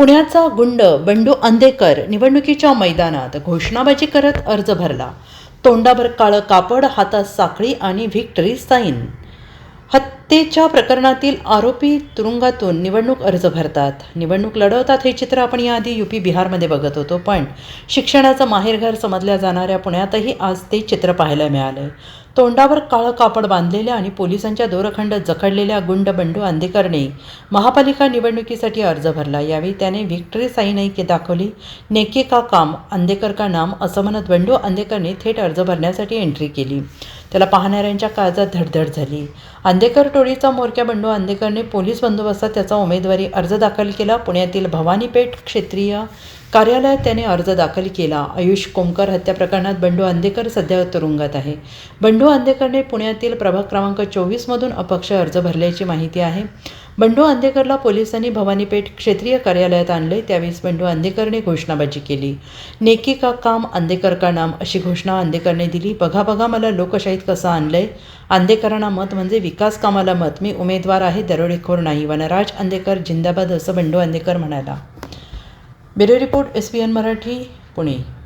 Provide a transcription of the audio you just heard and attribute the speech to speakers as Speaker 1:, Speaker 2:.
Speaker 1: पुण्याचा गुंड बंडू अंधेकर निवडणुकीच्या मैदानात घोषणाबाजी करत अर्ज भरला. तोंडाभर काळं कापड हातात साखळी आणि व्हिक्टरी साईन हत्येच्या प्रकरणातील आरोपी तुरुंगातून निवडणूक अर्ज भरतात. निवडणूक लढवतात हे चित्र आपण याआधी युपी बिहारमध्ये बघत होतो पण शिक्षणाचं माहेरघर समजल्या जाणाऱ्या पुण्यातही आज ते चित्र पाहायला मिळालं तोंडावर काळं कापड बांधलेल्या आणि पोलिसांच्या दोरखंड जखडलेल्या गुंड बंडू आंदेकरने महापालिका निवडणुकीसाठी अर्ज भरला. यावेळी त्याने व्हिक्टरी साईनही के दाखवली नेके का काम आंदेकर का नाम असं म्हणत बंडू आंदेकरने थेट अर्ज भरण्यासाठी एंट्री केली. त्याला पाहणाऱ्यांच्या काळजात धडधड झाली. आंदेकर टोळीचा मोरक्या बंडू आंदेकरने पोलीस बंदोबस्तात त्याचा उमेदवारी अर्ज दाखल केला. पुण्यातील भवानीपेठ क्षेत्रीय कार्यालयात त्याने अर्ज दाखल केला. आयुष कोमकर हत्या प्रकरणात बंडू आंदेकर सध्या तुरुंगात आहे. बंडू आंदेकरने पुण्यातील प्रभाग क्रमांक चोवीसमधून अपक्ष अर्ज भरल्याची माहिती आहे. बंडू अंधेकरला पोलिसांनी भवानीपेठ क्षेत्रीय कार्यालयात आणले त्यावेळेस बंडू अंधेकरने घोषणाबाजी केली. नेकी का काम आंदेकर का नाम अशी घोषणा अंधेकरने दिली. बघा बघा मला लोकशाहीत कसं आणलंय. अंधेकरांना मत म्हणजे विकास कामाला मत. मी उमेदवार आहे दरोडेखोर नाही. वनराज अंधेकर जिंदाबाद असं बंडू अंधेकर म्हणाला. Bureau report S P N Marathi Pune.